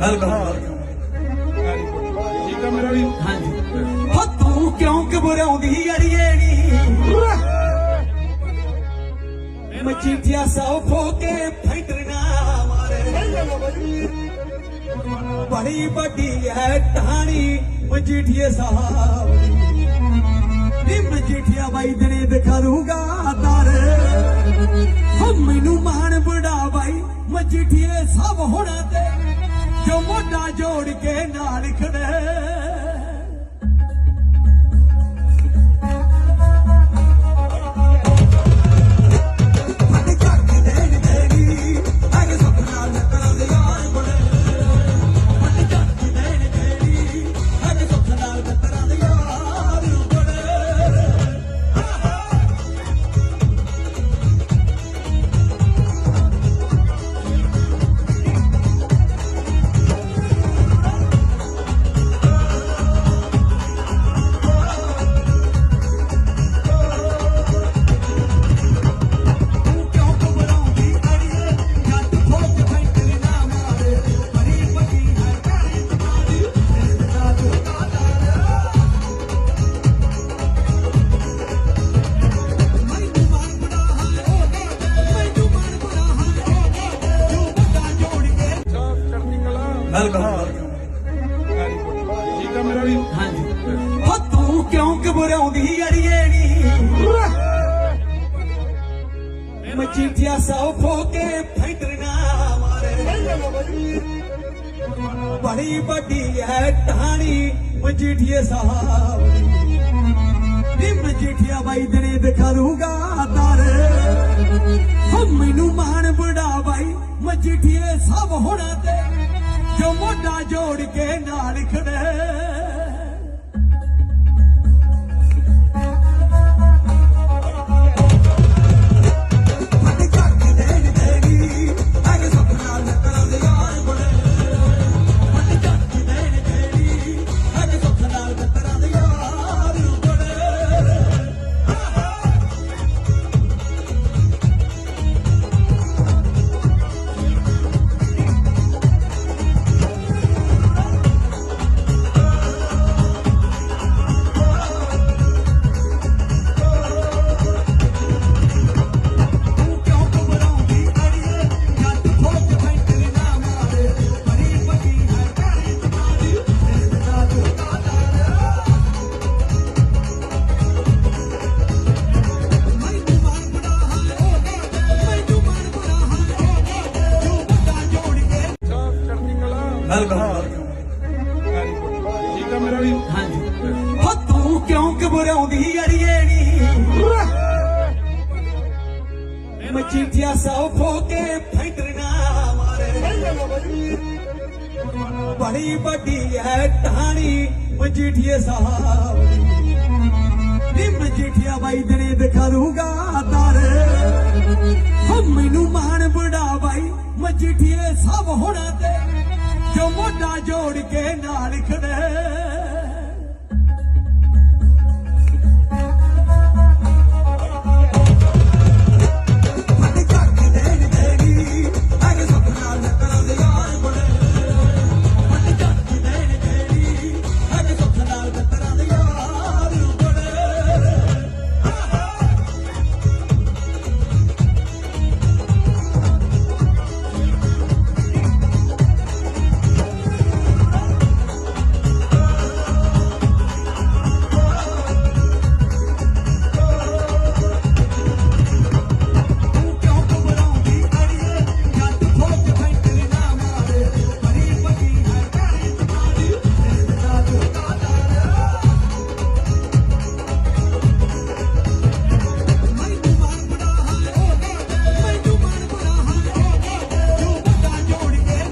Welcome ਠੀਕ ਆ ਮੇਰਾ ਵੀ ਹਾਂਜੀ ਹੋ ਤੂੰ ਕਿਉਂ ਘਬਰਾਉਂਦੀ ਅੜੀਏ ਨੀ ਮਚੀਠੀਆ ਸੌ ਫੋਕੇ ਫੈਂਟਰਨਾ ਮਾਰੇ ਬੜੀ ਵੱਡੀ ਹੈ ਟਾਣੀ ਮਜੀਠੀਏ ਸਾਹਿਬ ਨੀ ਮਜੀਠੀਆ ਬਾਈ ਦਿਨੇ ਦਿਖਾ ਦੂੰਗਾ ਦਰ ਹੋ ਮੈਨੂੰ ਮਾਣ ਬੜਾ ਬਾਈ ਮਜੀਠੀਏ ਸਭ ਹੋਣਾ ਤੇ ਜੋ ਮੋਢਾ ਜੋੜ ਕੇ ਨਾਲ ਖੜੇ ਕਿਉਂ ਅੜੀਏ ਨੀ। ਮਚੀਠੀਆ ਸੌ ਫੋਕੇ ਫੈਂਟਰਨਾ ਮਾਰੇ। ਬੜੀ ਵੱਡੀ ਹੈ ਟਾਣੀ ਮਜੀਠੀਏ ਸਾਹਿਬ ਨੀ ਮਜੀਠੀਆ ਬਾਈ ਦਨੇ ਦਿਖਾ ਦੂੰਗਾ ਦਰ। ਹੋ ਮੈਨੂੰ ਮਾਣ ਬੜਾ ਬਾਈ ਮਜੀਠੀਏ ਸਭ ਹੋਣਾ ਤੇ। ਜੋ ਮੋਢਾ ਜੋੜ ਕੇ ਨਾਲ ਖੜੇ। ਵੈਲਕਮ ਠੀਕ ਆ ਮੇਰਾ ਵੀ ਹਾਂਜੀ ਹੋ ਤੂੰ ਕਿਉਂ ਘਬਰਾਉਂਦੀ ਅੜੀਏ ਨੀ ਮਚੀਠੀਆ ਸੌ ਫੋਕੇ ਫੈਂਟਰਨਾ ਮਾਰੇ ਬੜੀ ਵੱਡੀ ਹੈ ਟਾਣੀ ਮਜੀਠੀਏ ਸਾਹਿਬ ਦੀ ਨੀ ਮਜੀਠੀਆ ਬਾਈ ਦਨੇ ਦਿਖਾ ਦੂੰਗਾ ਦਰ ਹੋ ਮੈਨੂੰ ਮਾਣ ਬੜਾ ਬਾਈ ਮਜੀਠੀਏ ਸਭ ਹੋਣਾ ਤੇ ਜੋ ਮੋਢਾ ਜੋੜ ਕੇ ਨਾਲ ਖੜੇ